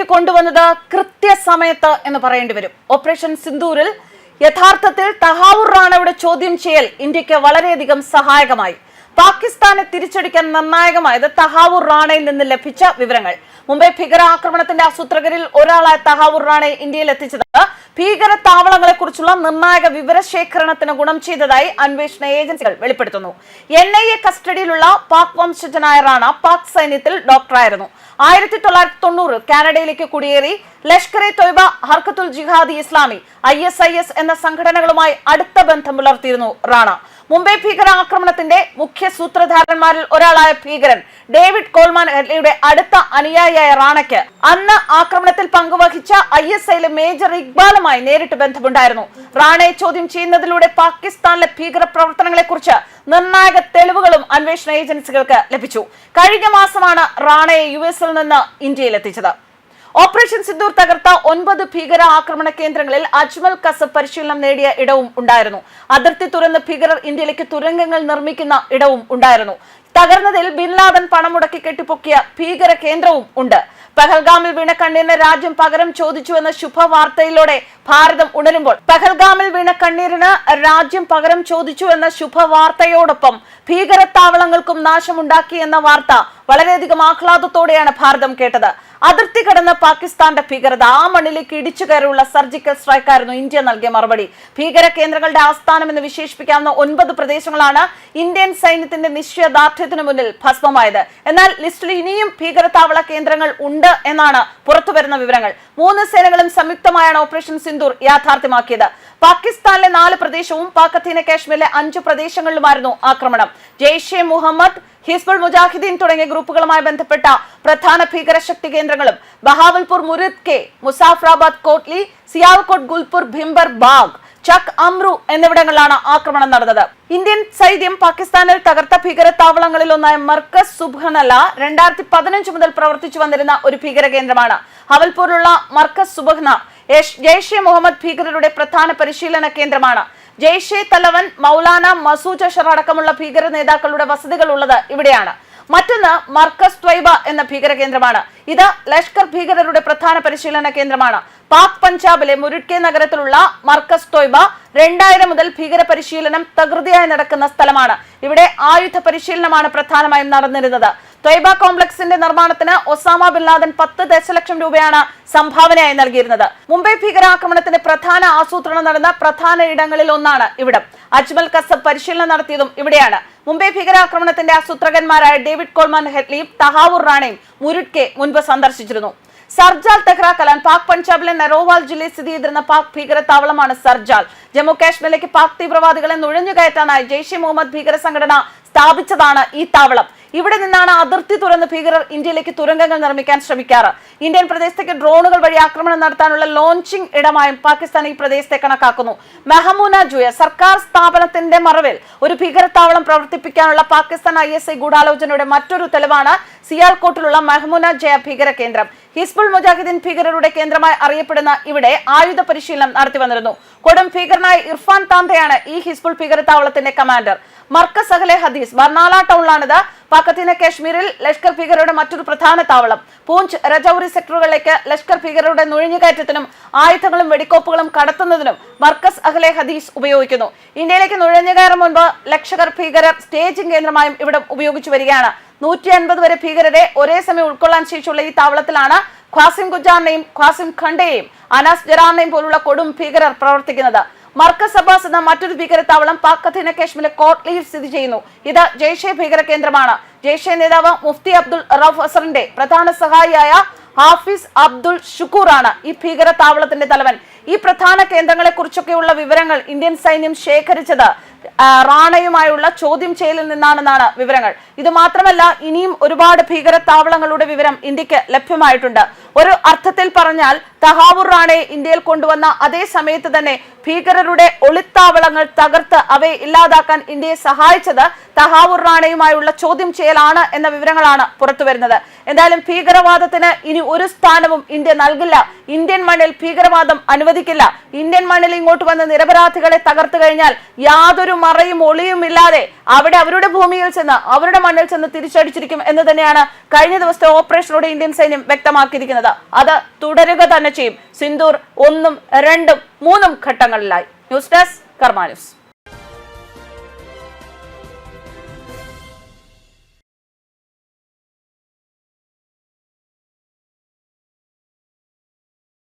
ഇന്ത്യയിലേക്ക് കൊണ്ടുവന്നത് കൃത്യസമയത്ത് എന്ന് പറയേണ്ടി വരും. ഓപ്പറേഷൻ സിന്ദൂരിൽ യഥാർത്ഥത്തിൽ തഹാവൂർ റാണയുടെ ചോദ്യം ചെയ്യൽ ഇന്ത്യയ്ക്ക് വളരെയധികം സഹായകമായി. പാകിസ്ഥാനെ തിരിച്ചടിക്കാൻ നിർണായകമായത് തഹാവൂർ റാണയിൽ നിന്ന് ലഭിച്ച വിവരങ്ങൾ. മുംബൈ ഭീകരാക്രമണത്തിന്റെ ആസൂത്രകരിൽ ഒരാളായ തഹാവൂർ റാണെ ഇന്ത്യയിൽ എത്തിച്ചത് ഭീകര താവളങ്ങളെ കുറിച്ചുള്ള നിർണായക വിവരശേഖരണത്തിന് ഗുണം ചെയ്തതായി അന്വേഷണ ഏജൻസികൾ വെളിപ്പെടുത്തുന്നു. എൻ ഐ എ കസ്റ്റഡിയിലുള്ള പാക് വംശജനായ റാണ പാക് സൈന്യത്തിൽ ഡോക്ടറായിരുന്നു. ആയിരത്തി തൊള്ളായിരത്തി തൊണ്ണൂറ് കാനഡയിലേക്ക് കുടിയേറി Lashkar e Taiba Harkatul Jihadi Islami I S I S എന്ന സംഘടനകളുമായി അടുത്ത ബന്ധം പുലർത്തിയിരുന്നു റാണ. മുംബൈ ഭീകരാക്രമണത്തിന്റെ മുഖ്യ സൂത്രധാരന്മാരിൽ ഒരാളായ ഭീകരൻ ഡേവിഡ് കോൾമാൻ ഹെഡ്ലിയുടെ അടുത്ത അനുയായിയായ റാണയ്ക്ക് അന്ന് ആക്രമണത്തിൽ പങ്കുവഹിച്ച ഐ എസ് ഐയിലെ മേജർ ഇക്ബാലുമായി നേരിട്ട് ബന്ധമുണ്ടായിരുന്നു. റാണയെ ചോദ്യം ചെയ്യുന്നതിലൂടെ പാകിസ്ഥാനിലെ ഭീകര പ്രവർത്തനങ്ങളെക്കുറിച്ച് നിർണായക തെളിവുകളും അന്വേഷണ ഏജൻസികൾക്ക് ലഭിച്ചു. കഴിഞ്ഞ മാസമാണ് റാണയെ യു എസിൽ നിന്ന് ഇന്ത്യയിൽ എത്തിച്ചത്. ഓപ്പറേഷൻ സിന്ദൂർ തകർത്ത ഒൻപത് ഭീകര ആക്രമണ കേന്ദ്രങ്ങളിൽ അജ്മൽ കസബ് പരിശീലനം നേടിയ ഇടവും ഉണ്ടായിരുന്നു. അതിർത്തി തുറന്ന് ഭീകരർ ഇന്ത്യയിലേക്ക് തുരങ്കങ്ങൾ നിർമ്മിക്കുന്ന ഇടവും ഉണ്ടായിരുന്നു. തകർന്നതിൽ ബിൻ ലാദൻ പണം മുടക്കി കെട്ടിപ്പൊക്കിയ ഭീകര കേന്ദ്രവും ഉണ്ട്. പഹൽഗാമിൽ വീണ കണ്ണീരിന് രാജ്യം പകരം ചോദിച്ചുവെന്ന ശുഭവാർത്തയിലൂടെ ഭാരതം ഉണരുമ്പോൾ പഹൽഗാമിൽ വീണ കണ്ണീരിന് രാജ്യം പകരം ചോദിച്ചുവെന്ന ശുഭവാർത്തയോടൊപ്പം ഭീകര താവളങ്ങൾക്കും നാശമുണ്ടാക്കി എന്ന വാർത്ത വളരെയധികം ആഹ്ലാദത്തോടെയാണ് ഭാരതം കേട്ടത്. അതിർത്തി കടന്ന പാകിസ്ഥാന്റെ ഭീകരത. ആ മണ്ണിലേക്ക് ഇടിച്ചു കയറിയുള്ള സർജിക്കൽ സ്ട്രൈക്കായിരുന്നു ഇന്ത്യ നൽകിയ മറുപടി. ഭീകര കേന്ദ്രങ്ങളുടെ ആസ്ഥാനം എന്ന് വിശേഷിപ്പിക്കാവുന്ന ഒൻപത് പ്രദേശങ്ങളാണ് ഇന്ത്യൻ സൈന്യത്തിന്റെ നിശ്ചയദാർഢ്യത്തിന് മുന്നിൽ ഭസ്മമായത്. എന്നാൽ ലിസ്റ്റിൽ ഇനിയും ഭീകരതാവള കേന്ദ്രങ്ങൾ ഉണ്ട് എന്നാണ് പുറത്തുവരുന്ന വിവരങ്ങൾ. മൂന്ന് സേനകളും സംയുക്തമായാണ് ഓപ്പറേഷൻ സിന്ദൂർ യാഥാർത്ഥ്യമാക്കിയത്. പാകിസ്ഥാനിലെ നാല് പ്രദേശവും പാക് അധീന കാശ്മീരിലെ അഞ്ചു പ്രദേശങ്ങളിലുമായിരുന്നു ആക്രമണം. ജെയ്ഷെ മുഹമ്മദ് ഹിസ്ബുൾ മുജാഹിദ്ദീൻ തുടങ്ങിയ ഗ്രൂപ്പുകളുമായി ബന്ധപ്പെട്ട പ്രധാന ഭീകരശക്തി കേന്ദ്രങ്ങളും ബഹാവൽപൂർ മുരിദ് കെ മുസാഫറാബാദ് കോട്ട്ലി സിയാൽകോട്ട് ഗുൽപൂർ ഭിംബർ ബാഗ് ചക് അമ്രു എന്നിവിടങ്ങളിലാണ് ആക്രമണം നടന്നത്. ഇന്ത്യൻ സൈന്യം പാകിസ്ഥാനിൽ തകർത്ത ഭീകര താവളങ്ങളിൽ ഒന്നായ മർക്കസ് സുബ്ഹനല രണ്ടായിരത്തി പതിനഞ്ച് മുതൽ പ്രവർത്തിച്ചു വന്നിരുന്ന ഒരു ഭീകര കേന്ദ്രമാണ്. ഹവൽപൂരിലുള്ള മർക്കസ് സുബഹ്ന ജെയ്ഷെ മുഹമ്മദ് ഭീകരരുടെ പ്രധാന പരിശീലന കേന്ദ്രമാണ്. ജെയ്ഷെ തലവൻ മൗലാന മസൂദ് അഷർ അടക്കമുള്ള ഭീകര നേതാക്കളുടെ വസതികൾ ഉള്ളത് ഇവിടെയാണ്. മറ്റൊന്ന് മർക്കസ് ത്വൈബ എന്ന ഭീകര കേന്ദ്രമാണ്. ഇത് ലഷ്കർ ഭീകരരുടെ പ്രധാന പരിശീലന കേന്ദ്രമാണ്. പാക് പഞ്ചാബിലെ മുരുട്കെ നഗരത്തിലുള്ള മർക്കസ് ത്വൈബ രണ്ടായിരം മുതൽ ഭീകര പരിശീലനം തകൃതിയായി നടക്കുന്ന സ്ഥലമാണ്. ഇവിടെ ആയുധ പരിശീലനമാണ് പ്രധാനമായും നടന്നിരുന്നത്. ത്വൈബ കോംപ്ലക്സിന്റെ നിർമ്മാണത്തിന് ഒസാമ ബിൻ ലാദൻ പത്ത് ദശലക്ഷം രൂപയാണ് സംഭാവനയായി നൽകിയിരുന്നത്. മുംബൈ ഭീകരാക്രമണത്തിന് പ്രധാന ആസൂത്രണം നടന്ന പ്രധാന ഇടങ്ങളിൽ ഒന്നാണ് ഇവിടം. അജ്മൽ കസബ് പരിശീലനം നടത്തിയതും ഇവിടെയാണ്. മുംബൈ ഭീകരാക്രമണത്തിന്റെ ആസൂത്രകന്മാരായ ഡേവിഡ് കോൾമാൻ ഹെഡ്ലിയും തഹാവൂർ റാണയും മുരുട്കെ മുൻപ് സന്ദർശിച്ചിരുന്നു. സർജാൽ തെഹ്റ കലാൻ പാക് പഞ്ചാബിലെ നെറോവാൽ ജില്ലയിൽ സ്ഥിതി ചെയ്തിരുന്ന പാക് ഭീകര താവളമാണ് സർജാൽ. ജമ്മു കാശ്മീരിലേക്ക് പാക് തീവ്രവാദികളെ നുഴഞ്ഞുകയറ്റാനായി ജെയ്ഷെ മുഹമ്മദ് ഭീകര സംഘടന സ്ഥാപിച്ചതാണ് ഈ താവളം. ഇവിടെ നിന്നാണ് അതിർത്തി തുറന്ന് ഭീകരർ ഇന്ത്യയിലേക്ക് തുരങ്കങ്ങൾ നിർമ്മിക്കാൻ ശ്രമിക്കാറ്. ഇന്ത്യൻ പ്രദേശത്തേക്ക് ഡ്രോണുകൾ വഴി ആക്രമണം നടത്താനുള്ള ലോഞ്ചിംഗ് ഇടമായും പാകിസ്ഥാൻ ഈ പ്രദേശത്തെ കണക്കാക്കുന്നു. മെഹമൂന ജുയ സർക്കാർ സ്ഥാപനത്തിന്റെ മറവിൽ ഒരു ഭീകരത്താവളം പ്രവർത്തിപ്പിക്കാനുള്ള പാകിസ്ഥാൻ ഐ എസ് ഐ ഗൂഢാലോചനയുടെ മറ്റൊരു തെളിവാണ് സിയാൽകോട്ടിലുള്ള മെഹമൂന ജയ ഭീകര കേന്ദ്രം. ഹിസ്ബുൾ മുജാഹിദ്ദീൻ ഭീകരരുടെ കേന്ദ്രമായി അറിയപ്പെടുന്ന ഇവിടെ ആയുധ പരിശീലനം നടത്തി വന്നിരുന്നു. കൊടും ഭീകരനായ ഇർഫാൻ താന്തയാണ് ഈ ഹിസ്ബുൾ ഭീകരത്താവളത്തിന്റെ കമാൻഡർ. മർക്കസ് അഹലെ ഹദീസ് ബർണാല ടൗണിലാണിത്. പാക്കത്തിന കശ്മീരിൽ ലഷ്കർ ഭീകരരുടെ മറ്റൊരു പ്രധാന താവളം. പൂഞ്ച് രജൌരി സെക്ടറുകളിലേക്ക് ലഷ്കർ ഭീകരരുടെ നുഴഞ്ഞുകയറ്റത്തിനും ആയുധങ്ങളും വെടിക്കോപ്പുകളും കടത്തുന്നതിനും മർക്കസ് അഹ്ലെ ഹദീസ് ഉപയോഗിക്കുന്നു. ഇന്ത്യയിലേക്ക് നുഴഞ്ഞുകയറും മുൻപ് ലക്ഷകർ ഭീകരർ സ്റ്റേജിംഗ് കേന്ദ്രമായും ഇവിടെ ഉപയോഗിച്ചു വരികയാണ്. നൂറ്റി അൻപത് വരെ ഭീകരരെ ഒരേ സമയം ഉൾക്കൊള്ളാൻ ശേഷിയുള്ള ഈ താവളത്തിലാണ് ഖാസിം ഗുജാറിനെയും ഖാസിം ഖണ്ഡയെയും അനാസ് ജറാറിനെയും പോലുള്ള കൊടും ഭീകരർ പ്രവർത്തിക്കുന്നത്. മർക്കസ് അബ്ബാസ് എന്ന മറ്റൊരു ഭീകരത്താവളം പാക് അധീന കാശ്മീരിലെ കോട്ട്ലിയിൽ സ്ഥിതി ചെയ്യുന്നു. ഇത് ജെയ്ഷെ ഭീകര കേന്ദ്രമാണ്. ജെയ്ഷെ നേതാവ് മുഫ്തി അബ്ദുൾ റഫ് അസറിന്റെ പ്രധാന സഹായിയായ ഹാഫിസ് അബ്ദുൾ ഷുക്കൂർ ആണ് ഈ ഭീകര താവളത്തിന്റെ തലവൻ. ഈ പ്രധാന കേന്ദ്രങ്ങളെ കുറിച്ചൊക്കെയുള്ള വിവരങ്ങൾ ഇന്ത്യൻ സൈന്യം ശേഖരിച്ചത് റാണയുമായുള്ള ചോദ്യം ചെയ്യലിൽ നിന്നാണെന്നാണ് വിവരങ്ങൾ. ഇത് മാത്രമല്ല ഇനിയും ഒരുപാട് ഭീകര താവളങ്ങളുടെ വിവരം ഇന്ത്യയ്ക്ക് ലഭ്യമായിട്ടുണ്ട്. ഒരു അർത്ഥത്തിൽ പറഞ്ഞാൽ തഹാവൂർ റാണയെ ഇന്ത്യയിൽ കൊണ്ടുവന്ന അതേ സമയത്ത് തന്നെ ഭീകരരുടെ ഒളിത്താവളങ്ങൾ തകർത്ത് അവയെ ഇല്ലാതാക്കാൻ ഇന്ത്യയെ സഹായിച്ചത് തഹാവൂർ റാണയുമായുള്ള ചോദ്യം ചെയ്യലാണ് എന്ന വിവരങ്ങളാണ് പുറത്തുവരുന്നത്. എന്തായാലും ഭീകരവാദത്തിന് ഇനി ഒരു സ്ഥാനവും ഇന്ത്യ നൽകില്ല. ഇന്ത്യൻ മണ്ണിൽ ഭീകരവാദം അനുവദിക്കില്ല. ഇന്ത്യൻ മണ്ണിൽ ഇങ്ങോട്ട് വന്ന് നിരപരാധികളെ തകർത്തു കഴിഞ്ഞാൽ യാതൊരു മറയും ഒളിയും ഇല്ലാതെ അവിടെ അവരുടെ ഭൂമിയിൽ ചെന്ന് അവരുടെ മണ്ണിൽ ചെന്ന് തിരിച്ചടിച്ചിരിക്കും എന്ന് തന്നെയാണ് കഴിഞ്ഞ ദിവസത്തെ ഓപ്പറേഷനോടെ ഇന്ത്യൻ സൈന്യം വ്യക്തമാക്കിയിരിക്കുന്നത്. അത് തുടരുക തന്നെ ചെയ്യും. സിന്ദൂർ ഒന്നും രണ്ടും മൂന്നും ഘട്ടങ്ങളിലായി. News desk Karma